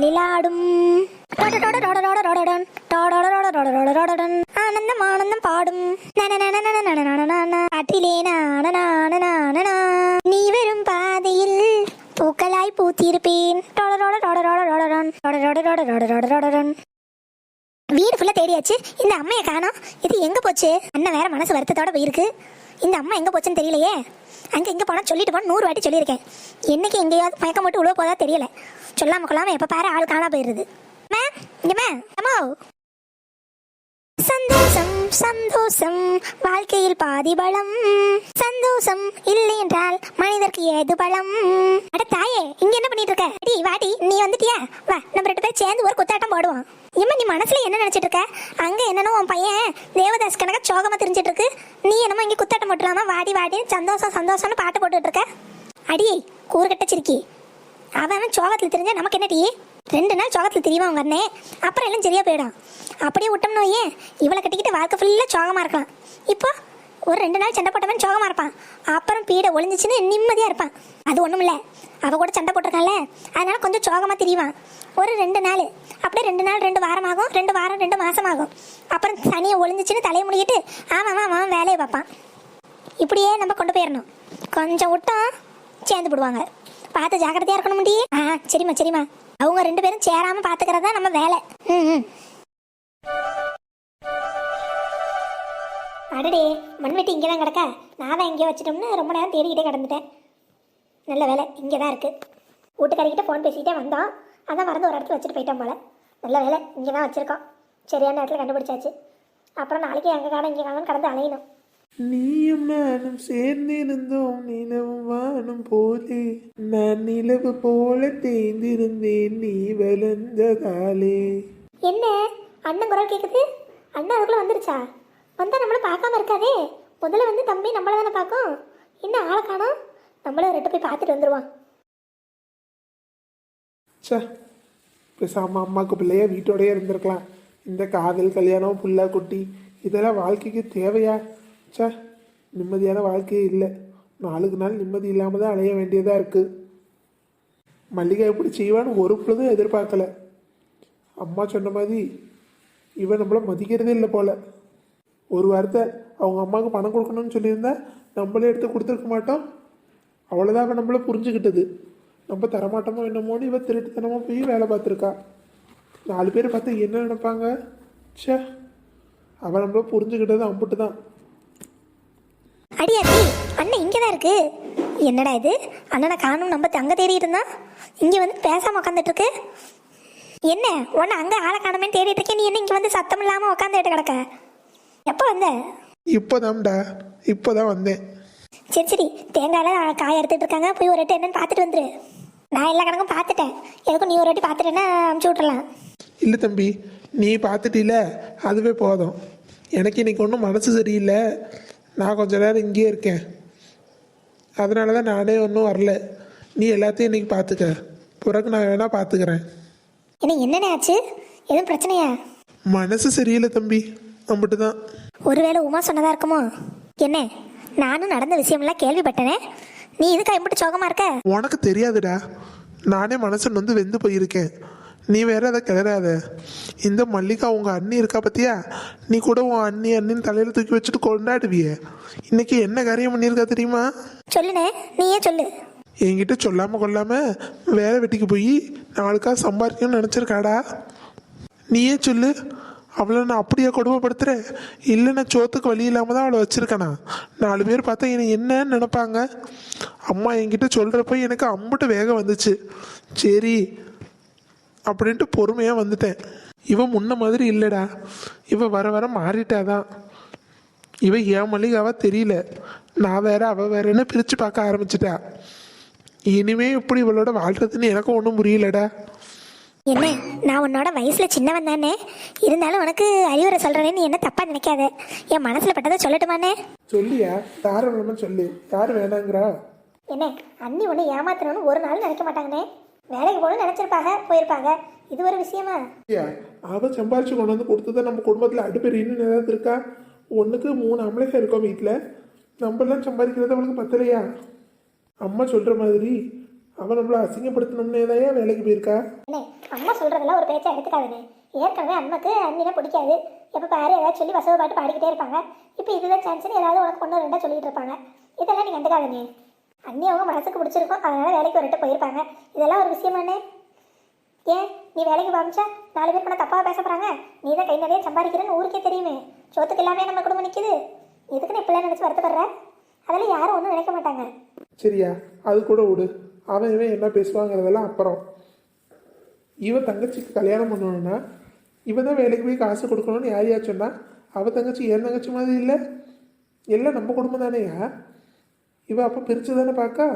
வெளிலாடும் ஆனந்தம் ஆனந்தம் பாடும். காட்டிலே நானநானநானனா. நீ வரும் பாதையில் பூக்களாய் பூத்திருப்பேன். வீடு ஃபுல்லா தேடியாச்சு. இந்த அம்மையை காணோம் இது எங்க போச்சு? அண்ணன் வேற மனசு வருத்தத்தோட போயிருக்கு. இந்த அம்மா எங்க போச்சுன்னு தெரியலையே. அங்க எங்க போனா சொல்லிட்டு போன நூறு வாட்டி சொல்லியிருக்கேன். என்னைக்கு எங்கேயாவது மயக்கம் மட்டும் உழுவ போதா தெரியல. சொல்லாம கொள்ளாம எப்ப பாரு ஆள் காணா போயிருது. மேம் இங்க மேம் அம்மா. சந்தோஷம் சந்தோஷம் வாழ்க்கையில் பாதி பலம். சந்தோஷம் இல்லை என்றால் மனிதருக்கு ஏது பலம்? அட தாயே இங்க என்ன பண்ணிட்டு இருக்க அடி வாடி நீ வந்துட்டியா? வா நம்ம ரெண்டு பேரும் சேர்ந்து ஒரு குத்தாட்டம் போடுவோம். இம்மா நீ மனசுல என்ன நினைச்சிட்டு இருக்க அங்க என்னன்னு உன் பையன் தேவதாஸ் கணக்க சோகமா தெரிஞ்சிட்டு இருக்கு நீ என்னமோ இங்க குத்தாட்டம் போட்டுலாமா வாடி வாடி சந்தோஷம் சந்தோஷம்னு பாட்டு போட்டுட்டு இருக்க அடி கூறுகட்ட சிரிக்கி. அவன் அவன் சோகத்தில் தெரிஞ்சா நமக்கு என்ன டீ ரெண்டு நாள் சோகத்தில் தெரியுமா அவங்க அண்ணே? அப்புறம் எல்லாம் சரியா போயிடும். அப்படியே விட்டோம்னு வையே இவளை கட்டிக்கிட்டு வாழ்க்கை ஃபுல்லாக சோகமாக இருக்கலாம் இப்போ ஒரு ரெண்டு நாள் சண்டை போட்டவன் சோகமாக இருப்பான். அப்புறம் பீடை ஒளிஞ்சிச்சுன்னு நிம்மதியாக இருப்பான். அது ஒன்றும் இல்லை. அவ கூட சண்டை போட்டிருக்கான்ல. அதனால கொஞ்சம் சோகமாக தெரியவான் ஒரு ரெண்டு நாள். அப்படியே ரெண்டு நாள் ரெண்டு வாரம் ஆகும் ரெண்டு வாரம் ரெண்டு மாதமாகும் ஆகும் அப்புறம் சனியை ஒளிஞ்சிச்சுன்னு தலையை முடிக்கிட்டு ஆமாம் ஆமாம் வேலையை பார்ப்பான். இப்படியே நம்ம கொண்டு போயிடணும். கொஞ்சம் விட்டோம் சேர்ந்து விடுவாங்க பார்த்து ஜாக்கிரதையா இருக்கணும் முடி ஆ சரிம்மா சரிம்மா. அவங்க ரெண்டு பேரும் சேராம பாத்துக்கிறது தான் நம்ம வேலை. ம் ம். அடடே மண்வெட்டி இங்கே தான் கிடக்கா? நான் தான் எங்கேயோ வச்சிட்டோம்னு ரொம்ப நேரம் தேடிக்கிட்டே கிடந்துட்டேன். நல்ல வேலை இங்கே தான் இருக்குது வீட்டுக்காரிக்கிட்ட ஃபோன் பேசிக்கிட்டே வந்தோம். அதான் மறந்து ஒரு இடத்துல வச்சுட்டு போயிட்டோம் போல. நல்ல வேலை இங்கே தான் வச்சுருக்கோம். சரியான இடத்துல கண்டுபிடிச்சாச்சு. அப்புறம் நாளைக்கு எங்கே காணும் இங்கே காணும் கடந்து அலையணும். நீயும் நானும் சேர்ந்திருந்தோம் நிலவும் வானம் போலே. நான் நிலவு போல தேய்ந்திருந்தேன் நீ வளர்ந்ததாலே. என்ன? அண்ணன் குரல் கேட்குது அண்ணன் அதுக்குள்ள வந்துருச்சா? வந்தா நம்மள பார்க்காம இருக்காதே. முதல்ல வந்து தம்பி நம்மள தானே பார்க்கும். என்ன ஆளை காணோம்? நம்மளும் ரெட்டு போய் பார்த்துட்டு வந்துருவான். ச்சே பேசாம அம்மாக்கு பிள்ளையா வீட்டோடயே இருந்திருக்கலாம். இந்த காதல் கல்யாணம் புள்ள குட்டி இதெல்லாம் வாழ்க்கைக்கு தேவையா? ச்சே நிம்மதியான வாழ்க்கையே இல்லை. நாளுக்கு நாள் நிம்மதி இல்லாமல் தான் அலைய வேண்டியதாக இருக்குது மல்லிகை எப்படி செய்வான்னு ஒரு பொழுதும் எதிர்பார்க்கல. அம்மா சொன்ன மாதிரி இவன் நம்மள மதிக்கிறதே இல்லை போல். ஒரு வாரத்தை அவங்க அம்மாவுக்கு பணம் கொடுக்கணும்னு சொல்லியிருந்தா நம்மளே எடுத்து கொடுத்துருக்க மாட்டோம். அவ்வளோதான் அவன் நம்மள புரிஞ்சுக்கிட்டது. நம்ம தரமாட்டோமோ என்னமோன்னு இவன் திருட்டுத்தனமாக போய் வேலை பார்த்துருக்கா. நாலு பேர் பார்த்து என்ன நினைப்பாங்க? ச்சே அவன் நம்மள புரிஞ்சுக்கிட்டது அம்பிட்டு தான். அடியாத்தி அண்ணன் இங்கே தான் இருக்கு. என்னடா இது? அண்ணனை காணும் நம்ம அங்கே தேடிட்டு இருந்தான் இங்கே வந்து பேசாம உட்காந்துட்டு இருக்கு என்ன உன்னை அங்கே ஆளை காணமேன்னு தேடிட்டு இருக்கேன். நீ என்ன இங்கே வந்து சத்தம் இல்லாமல் உட்காந்துட்டு கிடக்க? எப்போ வந்த? இப்போதான்டா இப்போதான் வந்தேன். சரி சரி தேங்காயில் காய் எடுத்துட்டு இருக்காங்க. போய் ஒரு வாட்டி என்னன்னு பார்த்துட்டு வந்துரு. நான் எல்லா கணக்கும் பார்த்துட்டேன். எதுக்கும் நீ ஒரு வாட்டி பார்த்துட்டேன்னா அமுச்சு விட்றலாம் இல்லை தம்பி நீ பார்த்துட்டில அதுவே போதும். எனக்கு இன்னைக்கு ஒன்றும் மனசு சரியில்லை. நான் கொஞ்ச நேரம் இங்கேயே இருக்கேன். அதனால தான் நானே ஒன்றும் வரல. நீ எல்லாத்தையும் இன்னைக்கு பார்த்துக்க பிறகு நான் வேணா பார்த்துக்கிறேன் என்ன என்னண்ணே ஆச்சு? எதுவும் பிரச்சனையா? மனசு சரியில்லை தம்பி. அம்பிட்டு தான் ஒருவேளை உமா சொன்னதா இருக்குமோ? என்ன நானும் நடந்த விஷயம்லாம் கேள்விப்பட்டனே? நீ இதுக்கா எப்படி சோகமா இருக்க? உனக்கு தெரியாதுடா. நானே மனசு வந்து வெந்து போயிருக்கேன். நீ வேற அதை கிளறாத. இந்த மல்லிகா உங்க அண்ணி இருக்கா பத்தியா? நீ கூட உன் அண்ணி அண்ணின்னு தலையில தூக்கி வச்சுட்டு கொண்டாடுவிய. இன்னைக்கு என்ன காரியம் பண்ணியிருக்கா தெரியுமா? சொல்லுனே நீயே சொல்லு. என்கிட்ட சொல்லாம கொள்ளாம வேலை வெட்டிக்கு போய் நாளுக்கா சம்பாதிக்கணும்னு நினைச்சிருக்காடா? நீயே சொல்லு. அவளை நான் அப்படியே கொடுமைப்படுத்துறேன் இல்லை நான் சோத்துக்கு வழி இல்லாம தான் அவளை வச்சிருக்கேனா? நாலு பேர் பார்த்தா என்னை என்னன்னு நினைப்பாங்க. அம்மா என்கிட்ட சொல்றப்ப எனக்கு அம்புட்டு வேகம் வந்துச்சு. சரி அப்படின்ட்டு பொறுமையாக வந்துட்டேன். இவ முன்ன மாதிரி இல்லைடா. இவ வர வர மாறிட்டாதான் இவ ஏன் மல்லிகாவா தெரியல. நான் வேற அவ வேறன்னு பிரிச்சு பார்க்க ஆரம்பிச்சிட்டா. இனிமே இப்படி இவளோட வாழ்றதுன்னு எனக்கும் ஒன்றும் புரியலடா. என்ன நான் உன்னோட வயசுல சின்னவன் தானே? இருந்தாலும் உனக்கு அறிவுரை சொல்றேன்னு நீ என்ன தப்பா நினைக்காத? என் மனசுல பட்டதை சொல்லட்டுமானே சொல்லியா? யாரை வேணும்னு சொல்லு. யார் வேணாங்கிறா? என்ன அண்ணி உன்னை ஏமாத்தணும்னு ஒரு நாள் நினைக்க மாட்டாங்கண்ணே? வேலைக்கு போகணும்னு நினைச்சிருப்பாங்க போயிருப்பாங்க இது ஒரு விஷயமா? ஐயா அவ சம்பாரிச்சு கொண்டு வந்து கொடுத்ததை நம்ம குடும்பத்தில் அடுப்பெரியன்னு ஏதாவது இருக்கா? ஒன்றுக்கு மூணு அமலைக இருக்கோம் வீட்டில் நம்மளாம் சம்பாதிக்கிறது அவளுக்கு பத்தலையா? அம்மா சொல்கிற மாதிரி அவன் நம்மளை அசிங்கப்படுத்தணும்னே தான் வேலைக்கு போயிருக்கா? அம்மா சொல்றதெல்லாம் ஒரு பேச்சை எடுத்துக்காதுண்ணே ஏற்கனவே அம்மாக்கு அண்ணினை பிடிக்காது. எப்போ பாரு ஏதாவது சொல்லி வசவு பாட்டு பாடிக்கிட்டே இருப்பாங்க. இப்போ இதுதான் சான்ஸ்னு ஏதாவது உனக்கு ஒன்று ரெண்டா சொல்லிட்டு இருப்பாங்க. இதெல்லாம் நீ கண்டுக்காதண்ணே. அண்ணி அவங்க மனசுக்கு பிடிச்சிருக்கும். அதனால வேலைக்கு வரட்டு போயிருப்பாங்க. இதெல்லாம் ஒரு விஷயமாண்ணே ஏன்? நீ வேலைக்கு பாமிச்சா நாலு பேர் பண்ண தப்பாக பேச போகிறாங்க நீ தான் கை நிறைய சம்பாதிக்கிறேன்னு ஊருக்கே தெரியுமே. சோத்துக்கு எல்லாமே நம்ம குடும்பம் எதுக்கு எதுக்குன்னு இப்படிலாம் நினச்சி வருத்தப்படுற? அதெல்லாம் யாரும் ஒன்றும் நினைக்க மாட்டாங்க. சரியா? அது கூட விடு. அவன் இவன் என்ன பேசுவாங்கிறதெல்லாம் அப்புறம். இவன் தங்கச்சிக்கு கல்யாணம் பண்ணணும்னா இவன் தான் வேலைக்கு போய் காசு கொடுக்கணும்னு யார் யார் சொன்னா அவள் தங்கச்சி என் தங்கச்சி மாதிரி இல்லை? எல்லாம் நம்ம குடும்பம் தானேயா? இவள் அப்போ பிரித்து தானே பார்க்க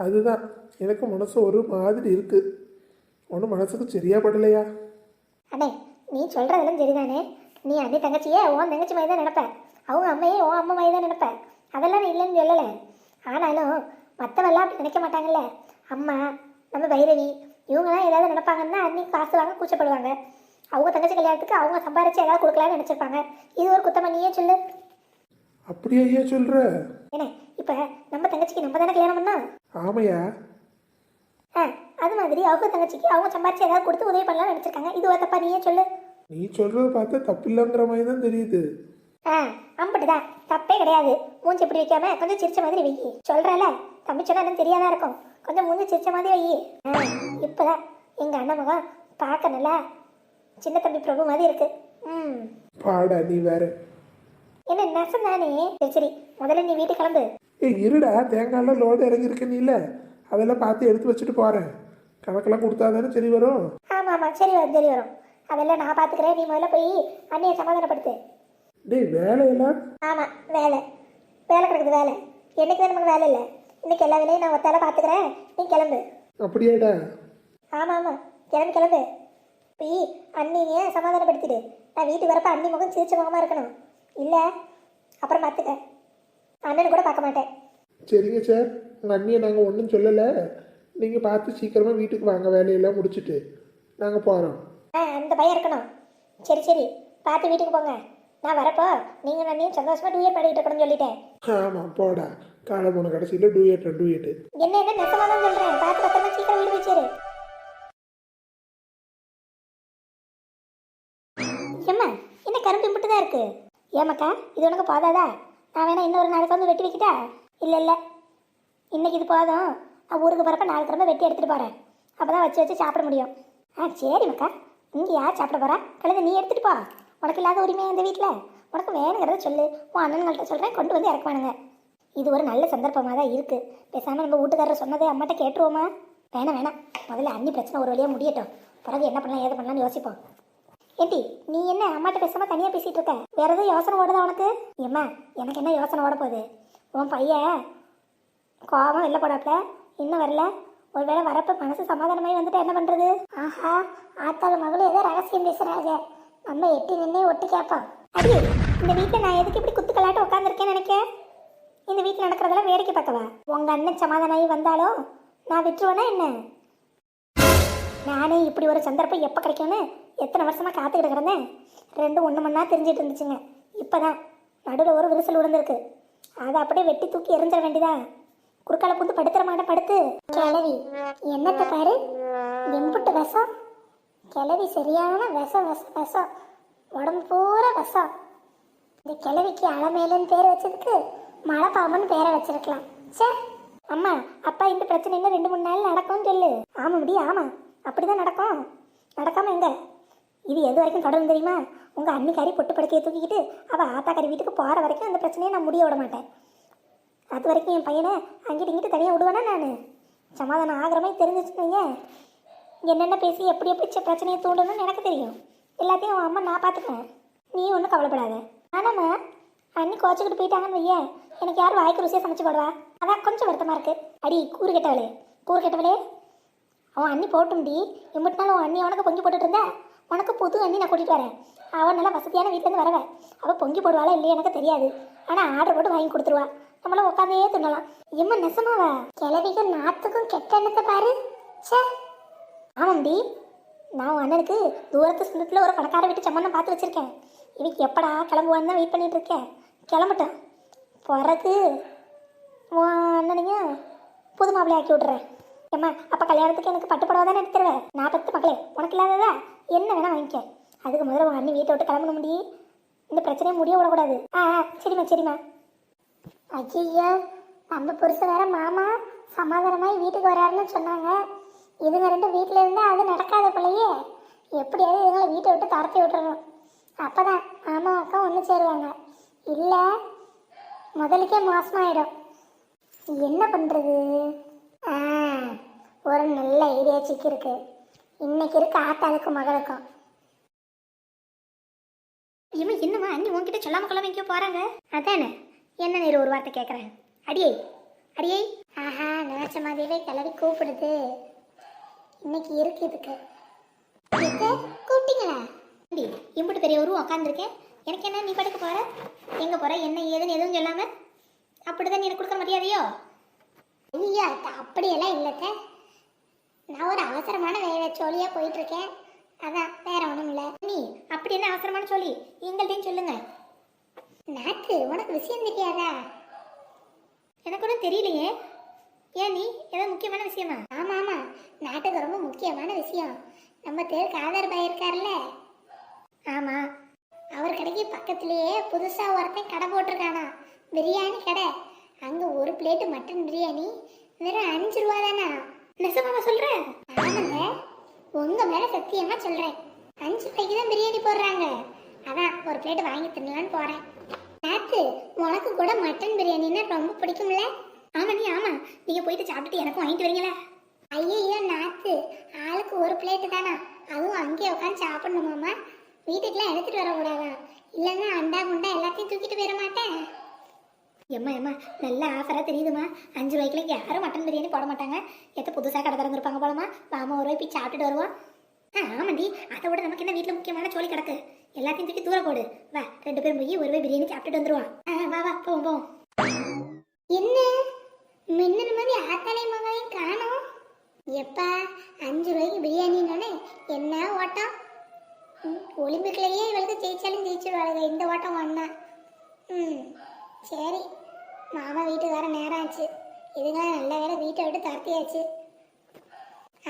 அதுதான். எனக்கு மனசு ஒரு மாதிரி இருக்குது ஒன்றும் மனசுக்கு சரியா படலையா? அண்ணே நீ சொல்கிறதெல்லாம் சரிதானே? நீ அண்ணி தங்கச்சியே உன் தங்கச்சி மாதிரி தான் நினப்ப. அவங்க அம்மையே உன் அம்மா மாதிரி தான் நினைப்ப. அதெல்லாம் நான் இல்லைன்னு சொல்லலை. ஆனாலும் மற்றவெல்லாம் அப்படி நினைக்க மாட்டாங்கல்ல. அம்மா நம்ம பைரவி இவங்கெல்லாம் ஏதாவது நினைப்பாங்கன்னா அண்ணி காசு வாங்க கூச்சப்படுவாங்க. அவங்க தங்கச்சி கல்யாணத்துக்கு அவங்க சம்பாரிச்சு ஏதாவது கொடுக்கலான்னு நினச்சிருப்பாங்க. இது ஒரு குத்தமா நீயே சொல்லு. அப்படியா ஐயா சொல்கிற என்ன இப்போ நம்ம தங்கச்சிக்கு நம்ம தானே கல்யாணம் பண்ணோம்? ஆமையா? ஆ அது மாதிரி அவங்க தங்கச்சிக்கு அவங்க சம்பாரிச்சு ஏதாவது கொடுத்து உதவி பண்ணலாம்னு நினச்சிருக்காங்க. இது ஒரு தப்பா நீயே சொல்லு. நீ சொல்கிறத பார்த்தா தப்பில்லைங்கிற மாதிரி தான் தெரியுது. ஆ அம்பட்டுதான் தப்பே கிடையாது. மூஞ்சி இப்படி வைக்காம கொஞ்சம் சிரிச்ச மாதிரி வை. சொல்றல தம்பி சொன்னா தெரியாதா இருக்கும். கொஞ்சம் மூஞ்சி சிரிச்ச மாதிரி வை. இப்பதான் எங்க அண்ணன் மகன் பார்க்க நல்லா சின்ன தம்பி பிரபு மாதிரி இருக்கு. ம். பாடா நீ வேற. என்ன நெசம் தானே சரி சரி முதல்ல நீ வீட்டுக்கு கிளம்பு. ஏய் இருடா தேங்காயெல்லாம் லோடு இறங்கியிருக்க நீ இல்லை அதெல்லாம் பார்த்து எடுத்து வச்சுட்டு போகிறேன் கணக்கெல்லாம் கொடுத்தா தானே சரி வரும்? ஆமா ஆமா சரி வரும் சரி வரும். அதெல்லாம் நான் பாத்துக்கிறேன் நீ முதல்ல போய் அண்ணியை சமாதானப்படுத்து. டேய் வேலையெல்லாம்? ஆமா வேலை. வேலை கிடக்குது வேலை. என்னைக்கு தான் நமக்கு வேலை இல்லை? இன்னைக்கு எல்லா வேலையும் நான் ஒத்தால பாத்துக்கிறேன் நீ கிளம்பு. அப்படியாடா. ஆமாம் ஆமாம் கிளம்பு கிளம்பு. போய் அண்ணியை சமாதானப்படுத்திடு. நான் வீட்டுக்கு வரப்ப அண்ணி முகம் சிரிச்ச முகமாக இருக்கணும். இல்லை அப்புறம் பார்த்துக்க அண்ணனை கூட பார்க்க மாட்டேன். சரிங்க சார். உங்கள் அண்ணியை நாங்கள் ஒன்றும் சொல்லலை. நீங்கள் பார்த்து சீக்கிரமாக வீட்டுக்கு வாங்க வேலையெல்லாம் முடிச்சிட்டு. நாங்கள் போகிறோம் ஆ அந்த பையன் இருக்கணும். சரி சரி. பார்த்து வீட்டுக்கு போங்க. நான் வரப்போ நீங்கள் அண்ணியும் சந்தோஷமாக டூயர் பாடிக்கிட்டு இருக்கணும்னு சொல்லிட்டேன். ஆமாம் போடா. காலை போன கடைசியில் டூயட் டூயட்டு என்ன என்ன நெசமாக தான் சொல்கிறேன் பார்த்து பத்திரமா சீக்கிரம் வீடு போய் சேரு. ஏம்மா என்ன கரும்பு இம்பிட்டு தான் இருக்கு? ஏமாக்கா இது உனக்கு போதாதா? நான் வேணா இன்னொரு நாளைக்கு வந்து வெட்டி வைக்கிட்டா? இல்லை இல்லை. இன்னைக்கு இது போதும். நான் ஊருக்கு போகிறப்ப நாலு திரும்ப வெட்டி எடுத்துகிட்டு போகிறேன் அப்போ தான் வச்சு வச்சு சாப்பிட முடியும். ஆ சரி மக்கா. இங்கே யார் சாப்பிட போகிறா கழுத நீ எடுத்துகிட்டு போ. உனக்கு இல்லாத உரிமை இந்த வீட்டில் உனக்கு வேணுங்கிறத சொல்லு. உன் அண்ணன்கள்ட்ட சொல்கிறேன் கொண்டு வந்து இறக்குவானுங்க. இது ஒரு நல்ல சந்தர்ப்பமாக தான் இருக்குது பேசாமல் நம்ம வீட்டுக்காரர் சொன்னதை அம்மாட்ட கேட்டுருவோமா? வேணாம் வேணாம். முதல்ல அண்ணி பிரச்சனை ஒரு வழியாக முடியட்டும். பிறகு என்ன பண்ணலாம் ஏது பண்ணலாம்னு யோசிப்போம். ஏண்டி நீ என்ன அம்மாட்ட பேசாம தனியாக பேசிகிட்டு இருக்க? வேற எதுவும் யோசனை ஓடுதா உனக்கு? ஏம்மா எனக்கு என்ன யோசனை ஓட போகுது? உன் பையன் கோபம் வெளில போடாப்ல இன்னும் வரல. ஒருவேளை வரப்ப மனசு சமாதானமாயி வந்துட்டு என்ன பண்றது? ஆஹா ஆத்தாள் மகளும் ஏதோ ரகசியம் பேசுறாங்க. நம்ம எட்டி நின்னே ஒட்டு கேட்பான் அடி இந்த வீட்டில் நான் எதுக்கு இப்படி குத்துக்கலாட்டு உட்காந்துருக்கேன்னு நினைக்க? இந்த வீட்டில் நடக்கிறதெல்லாம் வேடிக்கை பார்க்கவா? உங்க அண்ணன் சமாதானமாகி வந்தாலும் நான் விட்டுருவேனா என்ன? நானே இப்படி ஒரு சந்தர்ப்பம் எப்போ கிடைக்கும்னு எத்தனை வருஷமாக காத்துக்கிட்டு கிடந்தேன்? ரெண்டும் ஒன்று நேரம் தெரிஞ்சிட்டு இருந்துச்சுங்க. இப்போ தான் நடுவில் ஒரு விரிசல் விழுந்திருக்கு. அதை அப்படியே வெட்டி தூக்கி எரிஞ்சிட வேண்டியதா? குறுக்கால புந்து படுத்துற மாட்டேன் படுத்து. கிளவி என்னத்தை பாரு? எம்புட்டு விஷம். கிளவி சரியான விஷம் விஷம் விஷம். உடம்பு பூரா விஷம். இந்த கிளவிக்கு அலமேலன்னு பேர் வச்சதுக்கு மழை பாம்புன்னு பேரை வச்சிருக்கலாம். சே அம்மா அப்பா இந்த பிரச்சனை இன்னும் ரெண்டு மூணு நாள் நடக்கும்னு சொல்லு. ஆமாம் முடியும் ஆமாம் அப்படிதான் நடக்கும். நடக்காம எங்க? இது எது வரைக்கும் தொடரும் தெரியுமா? உங்கள் அன்னிக்காரி பொட்டு படுக்கையை தூக்கிக்கிட்டு அவள் ஆத்தாக்காரி வீட்டுக்கு போகிற வரைக்கும் அந்த பிரச்சனையை நான் முடிய விட மாட்டேன். அது வரைக்கும் என் பையனை அங்கிட்டு இங்கிட்டு தனியாக விடுவேனா நான்? சமாதானம் ஆகிற மாதிரி தெரிஞ்சிச்சுங்க என்னென்ன பேசி எப்படி எப்படி பிரச்சனையை தூண்டணும்னு எனக்கு தெரியும். எல்லாத்தையும் அவன் அம்மா நான் பார்த்துக்குவேன். நீ ஒன்றும் கவலைப்படாத. ஆனாம்மா அண்ணி கோச்சிக்கிட்டு போயிட்டாங்கன்னு வையேன். எனக்கு யார் வாய்க்கு ருசியாக சமைச்சு போடுவா? அதான் கொஞ்சம் வருத்தமாக இருக்கு. அடி கூறு கெட்டவளே கூறு கெட்டவளே அவன் அண்ணி போட்டும்டி இம்பிட்டு உன் அண்ணி அவனுக்கு பொங்கி போட்டுட்டு இருந்தா? உனக்கு புது அண்ணி நான் கூட்டிகிட்டு வரேன். அவன் நல்லா வசதியான வீட்டிலேருந்து வரவன் அவள் பொங்கி போடுவாளா இல்லையா எனக்கு தெரியாது. ஆனால் ஆர்டர் போட்டு வாங்கி கொடுத்துருவா. நம்மளாம் உட்காந்தே தின்னலாம். எம்மா நெசமாவா கிளவிக்கும் நாத்துக்கும் கெட்ட எண்ணத்தை பாரு. சே ஆமாம்டி நான் உன் அண்ணனுக்கு தூரத்து சொந்தத்தில் ஒரு பணக்கார வீட்டு சம்மந்தம் பார்த்து வச்சுருக்கேன். இவக்கு எப்படா கிளம்புவான்னு தான் வெயிட் பண்ணிட்டு இருக்கேன். கிளம்பட்டேன் பிறகு உன் அண்ணனையும் புது மாப்பிள்ளை ஆக்கி விட்றேன் ஏம்மா அப்ப கல்யாணத்துக்கு எனக்கு பட்டு புடவை தானே எடுத்து நான் பத்து மகளே உனக்கு இல்லாததா? என்ன வேணா வாங்கிக்க. அதுக்கு முதல்ல உன் அண்ணி வீட்டை விட்டு கிளம்பணும் முடி. இந்த பிரச்சனையை முடிய விடக்கூடாது. ஆ சரிம்மா சரிம்மா. ஐயோ நம்ம புருஷன் வேற மாமா சமாதானமாய் வீட்டுக்கு வராருன்னு சொன்னாங்க. இதுங்க ரெண்டு வீட்டில் இருந்தால் அது நடக்காத போலயே. எப்படியாவது இதுங்களை வீட்டை விட்டு துரத்தி விட்டுறணும். அப்பதான் மாமா அக்கா ஒன்று சேருவாங்க. இல்லை முதலுக்கே மோசமாயிடும். என்ன பண்ணுறது ஆ ஒரு நல்ல ஐடியா சிக்கிருக்கு இன்னைக்கு இருக்கு ஆத்தாளுக்கும் மகளுக்கும். இவன் என்னம்மா அண்ணி உன்கிட்ட சொல்லாம கொள்ளாம எங்கேயோ போறாங்க? அதானே என்ன நேரு ஒரு வார்த்தை கேட்குறேன் அடியே அடியே. ஆஹா நினைச்ச மாதிரியே கிளறி கூப்பிடுது. இன்னைக்கு இருக்கு இதுக்கு. இது கூப்பிட்டீங்களா? ஏண்டி, இம்பிட்டு பெரிய உருவம் உட்காந்துருக்கேன் எனக்கு என்ன நீ படுக்க போற? எங்க போற? என்ன ஏதுன்னு எதுவும் சொல்லாம? அப்படிதான் நீ எனக்கு கொடுக்க மரியாதையோ? ஐயா அப்படியெல்லாம் இல்லைத்த நான் ஒரு அவசரமான வேலை சொல்லியா போயிட்டு இருக்கேன் அதான் வேற ஒன்றும் இல்லை. நீ அப்படி என்ன அவசரமான சொல்லி எங்கள்கிட்டையும் சொல்லுங்க. நாத்து உனக்கு விஷயம் தெரியாதா? எனக்கு ஒன்றும் தெரியலையே. ஏன் நீ? ஏதோ முக்கியமான விஷயமா? ஆமா ஆமா. நாட்டுக்கு ரொம்ப முக்கியமான விஷயம். நம்ம தெருக்கு ஆதார் பாய் இருக்கார்ல ஆமா. அவர் கடைக்கு பக்கத்திலேயே புதுசா ஒருத்தன் கடை போட்டிருக்கானா? பிரியாணி கடை. அங்க ஒரு பிளேட்டு மட்டன் பிரியாணி. வெறும் அஞ்சு ரூபா தானா? நெசமாவா சொல்ற? சத்தியமா சொல்றேன். அஞ்சு ரூபாய்க்கு தான் பிரியாணி போடுறாங்க. அதான் ஒரு பிளேட் வாங்கி தின்னலான்னு போறேன். நேத்து உனக்கு கூட மட்டன் பிரியாணின்னா ரொம்ப பிடிக்கும்ல? ஆமா நீ ஆமா. நீங்க போயிட்டு சாப்பிட்டுட்டு எனக்கும் வாங்கிட்டு வரீங்களா? ஐயோ நாத்து ஆளுக்கு ஒரு பிளேட்டு தானா? அதுவும் அங்கேயே உட்காந்து சாப்பிடணுமாமா வீட்டுக்குலாம் எடுத்துட்டு வரக்கூடாதா? இல்லைன்னா அண்டா குண்டா எல்லாத்தையும் தூக்கிட்டு போயிட மாட்டேன். எம்மா எம்மா நல்ல ஆஃபராக தெரியுதுமா அஞ்சு ரூபாய்க்குலாம் யாரும் மட்டன் பிரியாணி போட மாட்டாங்க. எத்த புதுசாக கடை திறந்துருப்பாங்க போலமா மாமா ஒரு ரூபாய் போய் சாப்பிட்டுட்டு வருவோம். ஆமாண்டி. அதை விட நமக்கு என்ன வீட்டில் முக்கியமான சோழி கிடக்கு? எல்லாத்தையும் தூக்கி தூர போடு. வா ரெண்டு பேரும் போய் ஒரு பிரியாணி சாப்பிட்டுட்டு வந்துருவான் ஆ வா வா போவோம் போவோம். என்ன? மின்னல் மாதிரி ஆத்தாலை மகளையும் காணும். எப்பா அஞ்சு ரூபாய்க்கு பிரியாணின்னொன்னே என்ன ஓட்டம்? ஒலிம்பிக்லயே இவளுக்கு ஜெயிச்சாலும் ஜெயிச்சிருவாளுங்க. இந்த ஓட்டம் ஒன்னா ம் சரி. மாமா வீட்டுக்கு வர நேரம் ஆச்சு இதுங்களாம் நல்ல வேலை வீட்டை விட்டு தரத்தியாச்சு.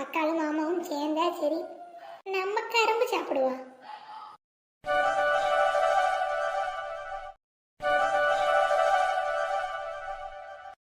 அக்காலும் மாமாவும் சேர்ந்தா சரி. நம்ம கரும்பு சாப்பிடுவோம்.